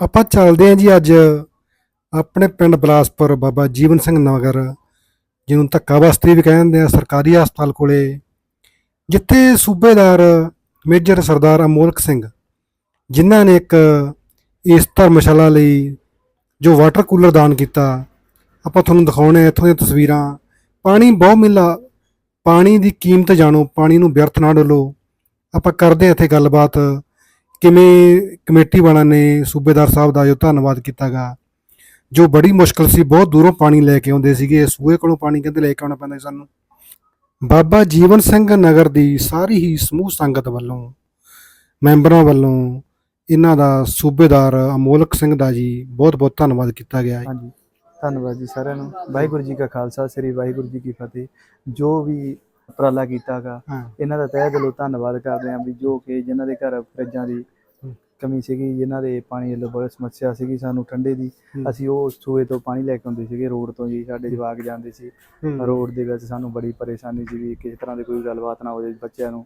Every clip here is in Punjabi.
ਆਪਾਂ ਚੱਲਦੇ ਹਾਂ ਜੀ ਅੱਜ ਆਪਣੇ ਪਿੰਡ ਬਲਾਸਪੁਰ ਬਾਬਾ ਜੀਵਨ ਸਿੰਘ ਨਗਰ ਜਿਹਨੂੰ ਧੱਕਾ ਬਸਤੀ ਵੀ ਕਹਿੰਦੇ ਆ, ਸਰਕਾਰੀ ਹਸਪਤਾਲ ਕੋਲੇ, ਜਿੱਥੇ ਸੂਬੇਦਾਰ ਮੇਜਰ ਸਰਦਾਰ ਅਮੋਲਕ ਸਿੰਘ, ਜਿਨ੍ਹਾਂ ਨੇ ਇੱਕ ਇਸ ਧਰਮਸ਼ਾਲਾ ਲਈ ਜੋ ਵਾਟਰ ਕੂਲਰ ਦਾਨ ਕੀਤਾ, ਆਪਾਂ ਤੁਹਾਨੂੰ ਦਿਖਾਉਣੇ ਆ ਇੱਥੋਂ ਦੀਆਂ ਤਸਵੀਰਾਂ। ਪਾਣੀ ਬਹੁਤ ਮਿਲਾ ਪਾਣੀ ਦੀ ਕੀਮਤ ਜਾਣੋ, ਪਾਣੀ ਨੂੰ ਵਿਅਰਥ ਨਾ ਡੋਲੋ। ਆਪਾਂ ਕਰਦੇ ਹਾਂ ਇੱਥੇ ਗੱਲਬਾਤ। ਕਿਵੇਂ ਕਮੇਟੀ ਵਾਲਿਆਂ ਨੇ ਸੂਬੇਦਾਰ ਸਾਹਿਬ ਦਾ ਜੋ ਧੰਨਵਾਦ ਕੀਤਾਗਾ ਜੋ ਬੜੀ ਮੁਸ਼ਕਲ ਸੀ ਬਹੁਤ ਦੂਰੋਂ ਪਾਣੀ ਲੈ ਕੇ ਆਉਂਦੇ ਸੀਗੇ ਸੂਏ ਕੋਲੋਂ ਪਾਣੀ ਕਹਿੰਦੇ ਲੈ ਕੇ ਆਉਣਾ ਪੈਂਦਾ ਸਾਨੂੰ। ਬਾਬਾ ਜੀਵਨ ਸਿੰਘ ਨਗਰ ਦੀ ਸਾਰੀ ਹੀ ਸਮੂਹ ਸੰਗਤ ਵੱਲੋਂ ਮੈਂਬਰਾਂ ਵੱਲੋਂ ਇਹਨਾਂ ਦਾ ਸੂਬੇਦਾਰ ਅਮੋਲਕ ਸਿੰਘ ਦਾ ਜੀ ਬਹੁਤ ਬਹੁਤ ਧੰਨਵਾਦ ਕੀਤਾ ਗਿਆ ਹੈ। ਹਾਂਜੀ ਧੰਨਵਾਦ ਜੀ ਸਾਰਿਆਂ ਨੂੰ। ਵਾਹਿਗੁਰੂ ਜੀ ਕਾ ਖਾਲਸਾ ਸ੍ਰੀ ਵਾਹਿਗੁਰੂ ਜੀ ਕੀ ਫਤਿਹ। ਜੋ ਵੀ ਉਪਰਾਲਾ ਕੀਤਾਗਾ ਹਾਂ। ਇਹਨਾਂ ਦਾ ਤਹਿ ਦਿਲੋਂ ਧੰਨਵਾਦ ਕਰਦੇ ਹਾਂ ਵੀ ਜੋ ਕਿ ਜਿਨ੍ਹਾਂ ਦੇ ਘਰ ਫਰਿੱਜਾਂ ਦੀ ਕਮੀ ਸੀਗੀ ਜਿਨ੍ਹਾਂ ਦੇ ਪਾਣੀ ਵੱਲੋਂ ਬਹੁਤ ਸਮੱਸਿਆ ਸੀਗੀ ਸਾਨੂੰ ਠੰਡੇ ਦੀ। ਅਸੀਂ ਉਹ ਸੂਏ ਤੋਂ ਪਾਣੀ ਲੈ ਕੇ ਆਉਂਦੇ ਸੀਗੇ ਰੋਡ ਤੋਂ ਜੀ ਸਾਡੇ ਜਵਾਕ ਜਾਂਦੇ ਸੀ। ਰੋਡ ਦੇ ਵਿੱਚ ਸਾਨੂੰ ਬੜੀ ਪਰੇਸ਼ਾਨੀ ਸੀ ਵੀ ਕਿਸੇ ਤਰ੍ਹਾਂ ਦੀ ਕੋਈ ਗੱਲਬਾਤ ਨਾ ਹੋ ਜਾਵੇ ਬੱਚਿਆਂ ਨੂੰ।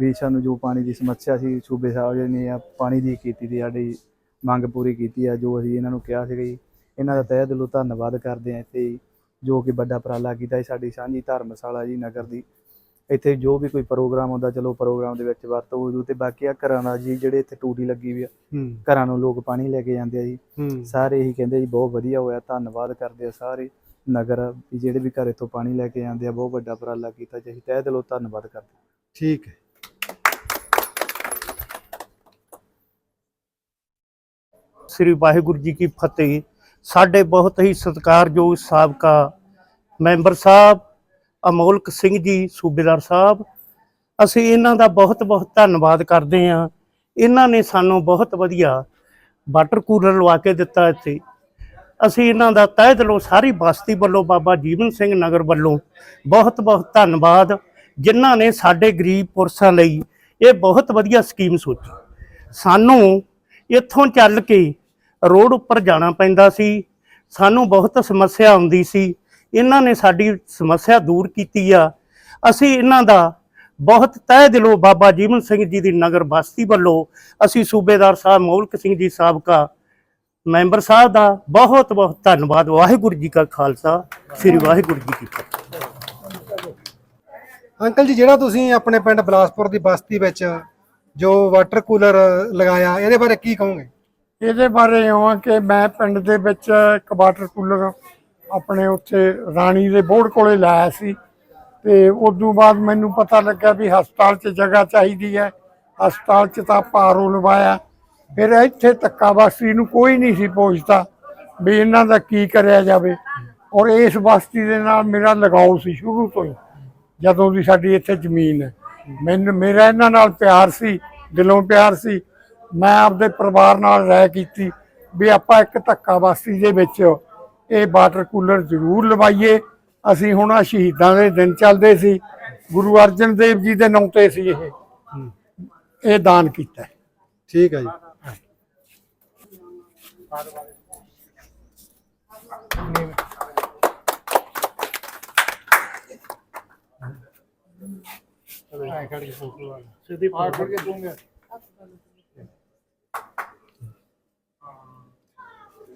ਵੀ ਸਾਨੂੰ ਜੋ ਪਾਣੀ ਦੀ ਸਮੱਸਿਆ ਸੀ ਸੂਬੇ ਸਾਹਿਬ ਜੀ ਨੇ ਆ ਪਾਣੀ ਦੀ ਕੀਤੀ ਦੀ ਸਾਡੀ ਮੰਗ ਪੂਰੀ ਕੀਤੀ ਆ ਜੋ ਅਸੀਂ ਇਹਨਾਂ ਨੂੰ ਕਿਹਾ ਸੀਗਾ ਜੀ। ਇਹਨਾਂ ਦਾ ਤਹਿ ਦਿਲੋਂ ਧੰਨਵਾਦ ਕਰਦੇ ਆ ਇੱਥੇ ਜੋ ਕਿ ਵੱਡਾ ਉਪਰਾਲਾ ਕੀਤਾ ਸਾਡੀ ਸਾਂਝੀ ਧਰਮਸ਼ਾਲਾ ਜੀ ਨਗਰ ਦੀ। ਇੱਥੇ ਜੋ ਵੀ ਕੋਈ ਪ੍ਰੋਗਰਾਮ ਹੁੰਦਾ ਚਲੋ ਪ੍ਰੋਗਰਾਮ ਦੇ ਵਿੱਚ ਵਰਤੋਂ ਹੋ ਜੂ ਤੇ ਬਾਕੀ ਆ ਘਰਾਂ ਦਾ ਜੀ ਜਿਹੜੇ ਇੱਥੇ ਟੂਟੀ ਲੱਗੀ ਵੀ ਆ ਘਰਾਂ ਨੂੰ ਲੋਕ ਪਾਣੀ ਲੈ ਕੇ ਜਾਂਦੇ ਆ ਜੀ। ਸਾਰੇ ਇਹੀ ਕਹਿੰਦੇ ਜੀ ਬਹੁਤ ਵਧੀਆ ਹੋਇਆ ਧੰਨਵਾਦ ਕਰਦੇ ਆ ਸਾਰੇ ਨਗਰ ਵੀ ਜਿਹੜੇ ਵੀ ਘਰ ਇੱਥੋਂ ਪਾਣੀ ਲੈ ਕੇ ਜਾਂਦੇ ਆ ਬਹੁਤ ਵੱਡਾ ਉਪਰਾਲਾ ਕੀਤਾ ਜੀ। ਅਸੀਂ ਤਹਿ ਦਿਲੋਂ ਧੰਨਵਾਦ ਕਰਦੇ। ਠੀਕ ਹੈ। ਸ੍ਰੀ ਵਾਹਿਗੁਰੂ ਜੀ ਕੀ ਫਤਿਹ। ਸਾਡੇ ਬਹੁਤ ਹੀ ਸਤਿਕਾਰਯੋਗ ਸਾਬਕਾ ਮੈਂਬਰ ਸਾਹਿਬ ਅਮੋਲਕ ਸਿੰਘ ਜੀ, ਸੂਬੇਦਾਰ ਸਾਹਿਬ, ਅਸੀਂ ਇਹਨਾਂ ਦਾ ਬਹੁਤ ਬਹੁਤ ਧੰਨਵਾਦ ਕਰਦੇ ਹਾਂ। ਇਹਨਾਂ ਨੇ ਸਾਨੂੰ ਬਹੁਤ ਵਧੀਆ ਵਾਟਰ ਕੂਲਰ ਲਵਾ ਕੇ ਦਿੱਤਾ ਇੱਥੇ। ਅਸੀਂ ਇਹਨਾਂ ਦਾ ਤਹਿ ਦਿਲੋਂ ਸਾਰੀ ਬਸਤੀ ਵੱਲੋਂ ਬਾਬਾ ਜੀਵਨ ਸਿੰਘ ਨਗਰ ਵੱਲੋਂ ਬਹੁਤ ਬਹੁਤ ਧੰਨਵਾਦ, ਜਿਨ੍ਹਾਂ ਨੇ ਸਾਡੇ ਗਰੀਬ ਪੁਰਸ਼ਾਂ ਲਈ ਇਹ ਬਹੁਤ ਵਧੀਆ ਸਕੀਮ ਸੋਚੀ। ਸਾਨੂੰ ਇੱਥੋਂ ਚੱਲ ਕੇ ਰੋਡ ਉੱਪਰ ਜਾਣਾ ਪੈਂਦਾ ਸੀ, ਸਾਨੂੰ ਬਹੁਤ ਸਮੱਸਿਆ ਆਉਂਦੀ ਸੀ ਇਹਨਾਂ ਨੇ ਸਾਡੀ ਸਮੱਸਿਆ ਦੂਰ ਕੀਤੀ ਆ। ਅਸੀਂ ਇਹਨਾਂ ਦਾ ਬਹੁਤ ਤਹਿ ਦਿਲੋਂ ਬਾਬਾ ਜੀਵਨ ਸਿੰਘ ਜੀ ਦੀ ਨਗਰ ਬਸਤੀ ਵੱਲੋਂ ਅਸੀਂ ਸੂਬੇਦਾਰ ਸਾਹਿਬ ਮੌਲਕ ਸਿੰਘ ਜੀ ਸਾਬਕਾ ਮੈਂਬਰ ਸਾਹਿਬ ਦਾ ਬਹੁਤ ਬਹੁਤ ਧੰਨਵਾਦ। ਵਾਹਿਗੁਰੂ ਜੀ ਕਾ ਖਾਲਸਾ ਸ੍ਰੀ ਵਾਹਿਗੁਰੂ ਜੀ ਕੀ ਫਤਿਹ। ਅੰਕਲ ਜੀ ਜਿਹੜਾ ਤੁਸੀਂ ਆਪਣੇ ਪਿੰਡ ਬਲਾਸਪੁਰ ਦੀ ਬਸਤੀ ਵਿੱਚ ਜੋ ਵਾਟਰ ਕੂਲਰ ਲਗਾਇਆ ਇਹਦੇ ਬਾਰੇ ਕੀ ਕਹੋਗੇ? ਇਹਦੇ ਬਾਰੇ ਆ ਕਿ ਮੈਂ ਪਿੰਡ ਦੇ ਵਿੱਚ ਇੱਕ ਵਾਟਰ ਕੂਲਰ ਆਪਣੇ ਉੱਥੇ ਰਾਣੀ ਦੇ ਬੋਰਡ ਕੋਲੇ ਲਾਇਆ ਸੀ ਤੇ ਉਦੋਂ ਬਾਅਦ ਮੈਨੂੰ ਪਤਾ ਲੱਗਾ ਵੀ ਹਸਪਤਾਲ 'ਚ ਜਗ੍ਹਾ ਚਾਹੀਦੀ ਹੈ। ਹਸਪਤਾਲ 'ਚ ਤਾਂ ਪਾਰੋ ਲਵਾਇਆ। ਫਿਰ ਇੱਥੇ ਧੱਕਾਵਾਸੀ ਨੂੰ ਕੋਈ ਨਹੀਂ ਸੀ ਪੁੱਛਦਾ ਵੀ ਇਹਨਾਂ ਦਾ ਕੀ ਕਰਿਆ ਜਾਵੇ। ਔਰ ਇਸ ਬਸਤੀ ਦੇ ਨਾਲ ਮੇਰਾ ਲਗਾਓ ਸੀ ਸ਼ੁਰੂ ਤੋਂ ਹੀ, ਜਦੋਂ ਦੀ ਸਾਡੀ ਇੱਥੇ ਜ਼ਮੀਨ ਹੈ। ਮੈਨੂੰ, ਮੇਰਾ ਇਹਨਾਂ ਨਾਲ ਪਿਆਰ ਸੀ, ਦਿਲੋਂ ਪਿਆਰ ਸੀ। ਮੈਂ ਆਪਦੇ ਪਰਿਵਾਰ ਨਾਲ ਰਾਏ ਕੀਤੀ ਵੀ ਆਪਾਂ ਇੱਕ ਧੱਕਾ ਬਸਤੀ ਦੇ ਵਿੱਚ ਇਹ ਵਾਟਰ ਕੂਲਰ ਜ਼ਰੂਰ ਲਵਾਈਏ। ਅਸੀਂ ਹੁਣ ਆ ਸ਼ਹੀਦਾਂ ਦੇ ਦਿਨ ਚੱਲਦੇ ਸੀ। ਗੁਰੂ ਅਰਜਨ ਦੇਵ ਜੀ ਦੇ ਨਾਂ ਤੇ ਸੀ ਇਹ। ਇਹ ਦਾਨ ਕੀਤਾ। ਠੀਕ ਹੈ ਜੀ।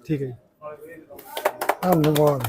ਠੀਕ ਹੈ ਜੀ। ਧੰਨਵਾਦ।